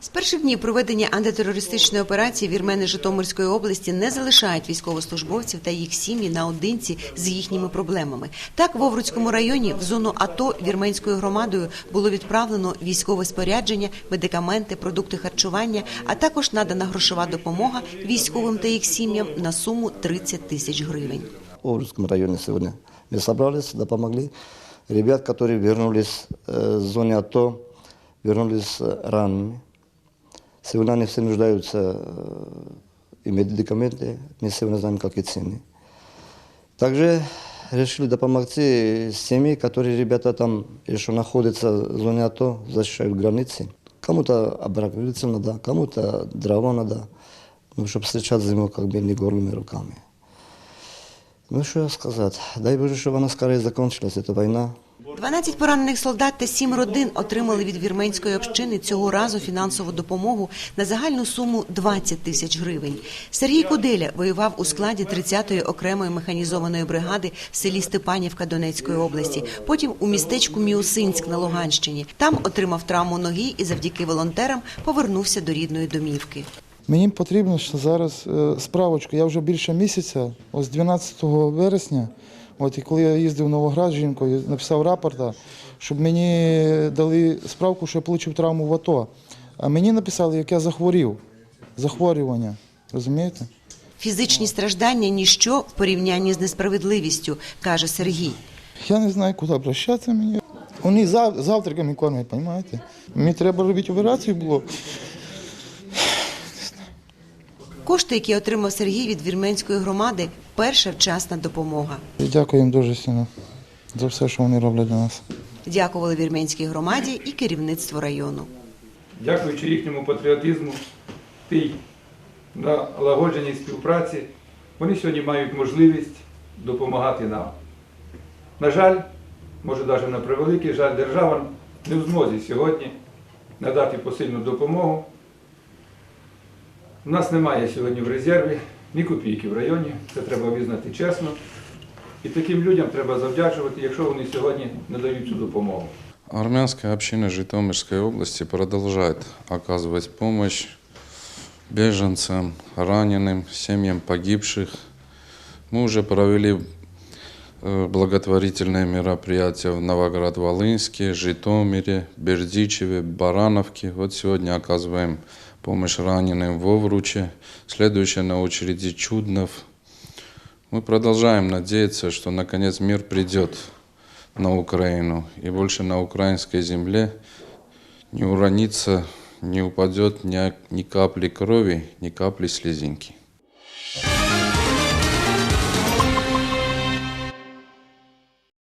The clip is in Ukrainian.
З перших днів проведення антитерористичної операції вірмени Житомирської області не залишають військовослужбовців та їх сім'ї наодинці з їхніми проблемами. Так, в Овруцькому районі в зону АТО вірменською громадою було відправлено військове спорядження, медикаменти, продукти харчування, а також надана грошова допомога військовим та їх сім'ям на суму 30 тисяч гривень. В Оврудском районе сегодня мы собрались, да помогли. Ребят, которые вернулись э, с зоны АТО, вернулись э, Они все нуждаются э, и медикаменты, мы сегодня знаем, какие цены. Также решили да помогти семьи, которые ребята там еще находятся в зоне АТО, защищают границы. Кому-то обрагриться надо, кому-то дрова надо, ну, чтобы встречать зиму как бы не голыми руками. Ну, що сказати? Дай Боже, щоб вона скорее закончилась, ця війна. 12 поранених солдат та 7 родин отримали від вірменської общини цього разу фінансову допомогу на загальну суму 20 тисяч гривень. Сергій Куделя воював у складі 30-ї окремої механізованої бригади в селі Степанівка Донецької області. Потім у містечку Міусинськ на Луганщині. Там отримав травму ноги і завдяки волонтерам повернувся до рідної домівки. Мені потрібно зараз е, справочку. Я вже більше місяця, ось 12 вересня, от і коли я їздив в Новоград з жінкою, написав рапорта, щоб мені дали справку, що я отримав травму в АТО. А мені написали, як я захворів. Захворювання. Розумієте? Фізичні страждання ніщо в порівнянні з несправедливістю, каже Сергій. Я не знаю, куди обращатися мені. Вони зав- завтраками кормять, розумієте? Мені треба робити операцію було. Кошти, які отримав Сергій від вірменської громади, перша вчасна допомога. Дякую їм дуже сильно за все, що вони роблять для нас. Дякували вірменській громаді і керівництву району. Дякуючи їхньому патріотизму, тій налагодженій співпраці, вони сьогодні мають можливість допомагати нам. На жаль, може навіть на превеликий жаль, держава не в змозі сьогодні надати посильну допомогу. У нас немає сьогодні в резерві ні копійки в районі, це треба визнати чесно. І таким людям треба завдячувати, якщо вони сьогодні надають цю допомогу. Армянская община Житомирской области продолжает оказывать помощь беженцам, раненым, семьям погибших. Мы уже провели э, благотворительные мероприятия в Новоград-Волынске, Житомире, Бердичеве, Барановке. Вот сегодня оказываем помощь раненым в Овруче. Следующая на очереди Чуднов. Мы продолжаем надеяться, что наконец мир придет на Украину, и больше на украинской земле не уронится, не упадет ни, ни капли крови, ни капли слезинки.